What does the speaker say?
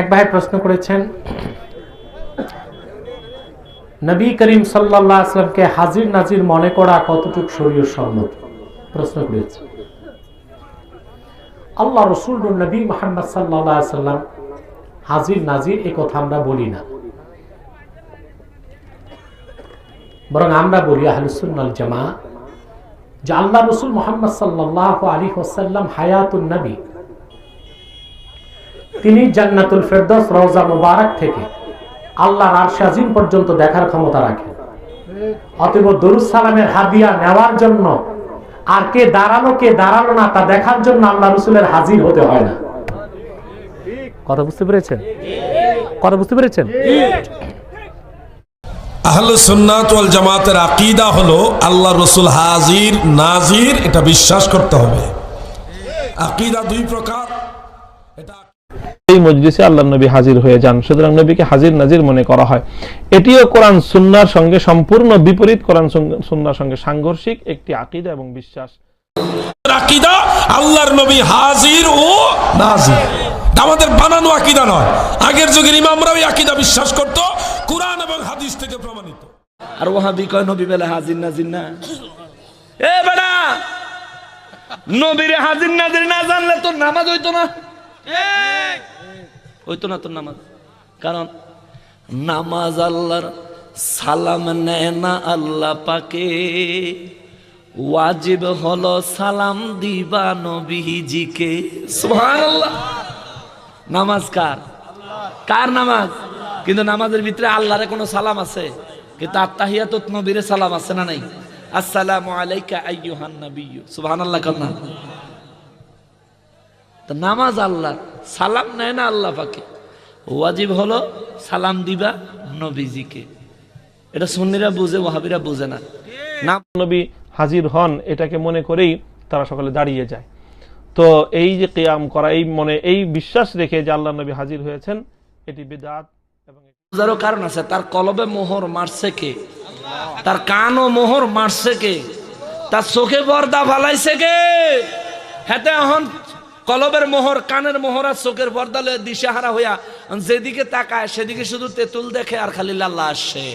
এক ভাই প্রশ্ন করেছেন, নবী করিম সাল্লাহ আসলামকে হাজির নাজির মনে করা কতটুকু শরীয় সম্মত? প্রশ্ন করেছে। আল্লাহ রসুল নবী মোহাম্মদ সাল্লাহ সাল্লাম হাজির নাজির এ কথা আমরা বলি না। বরং আমরা বলি আহলুসুন্নাল জামা যে আল্লাহ রসুল মোহাম্মদ সাল্লাহ আলী ওসাল্লাম হায়াতুল নবী তিনি জান্নাতুল ফেরদৌস রওজা মুবারক থেকে আল্লাহর আরশ পর্যন্ত দেখার ক্ষমতা রাখেন। অতএব দরুদ সালামের হাদিয়া নেওয়ার জন্য আর কে দাঁড়াল কে দাঁড়াল না তা দেখার জন্য আল্লাহ রসুলের হাজির হতে হয় না। কথা বুঝতে পেরেছেন? কথা বুঝতে পেরেছেন? আহলে সুন্নাত ওয়াল জামাতের আকীদা হলো আল্লাহ রসুল হাজির, নাজির, এটা বিশ্বাস করতে হবে। আকীদা দুই প্রকার। এটা এই মজলিসে আল্লাহ নবী হাজির হয়ে যান। সুতরাং নবীকে হাজির নাজির মনে করা হয়। এটিও কোরআন সুন্নার সঙ্গে সম্পূর্ণ বিপরীত কোরআন সুন্নার সঙ্গে সাংঘর্ষিক একটি আকিদা এবং বিশ্বাস। আকীদা আল্লাহর নবী হাজির ও নাজির। আমাদের বানানো আকীদা নয়। আগের যুগের ইমামরাও এই আকীদা বিশ্বাস করত কোরআন এবং হাদিস থেকে প্রমাণিত। আর ওহাবি কয় নবী বেলা হাজির নাজির না। এ নবীরে হাজির নাজির না জানলে তোর নামাজ হইতো না। হইতো না তোর নামাজ? কারণ নামাজ আল্লাহর সালাম নেয় না আল্লাহ পাকে। ওয়াজিব হলো সালাম দিবা নবীজিকে। সুবহানাল্লাহ। নামাজ কার? কার নামাজ? কিন্তু নামাজের ভিতরে আল্লাহরে কোনো সালাম আছে? কিন্তু আত্মাহিয়াত নবীরে সালাম আছে না নাই? আসসালামু আলাইকা আইয়ুহান নাবিয়্যু। সুবহানাল্লাহ কান্না তো নামাজ আল্লাহ সালাম নেয় না আল্লাহ পাকে। ওয়াজিব হলো সালাম দিবা নবীজিকে। এটা সুন্নিরা বুঝে ওহাবিরা বুঝে না। না নবী হাজির হন এটাকে মনে করেই তারা সকলে দাঁড়িয়ে যায়। তো এই যে কিয়াম করা এই মনে এই বিশ্বাস রেখে যে আল্লাহ নবী হাজির হয়েছেন এটি বেদাত এবং বুঝারও কারণ আছে তার কলবে মোহর মারছে কে? তার কানও মোহর মারছে কে? তার চোখে পর্দা ফালাইছে কে? হেতে এখন কলবের মোহর, কানের মোহর আর চোখের পর্দালে দিশাহারা হইয়া যেদিকে তাকায় সেদিকে শুধু তেঁতুল দেখে আর খালি লাল্লা আসে।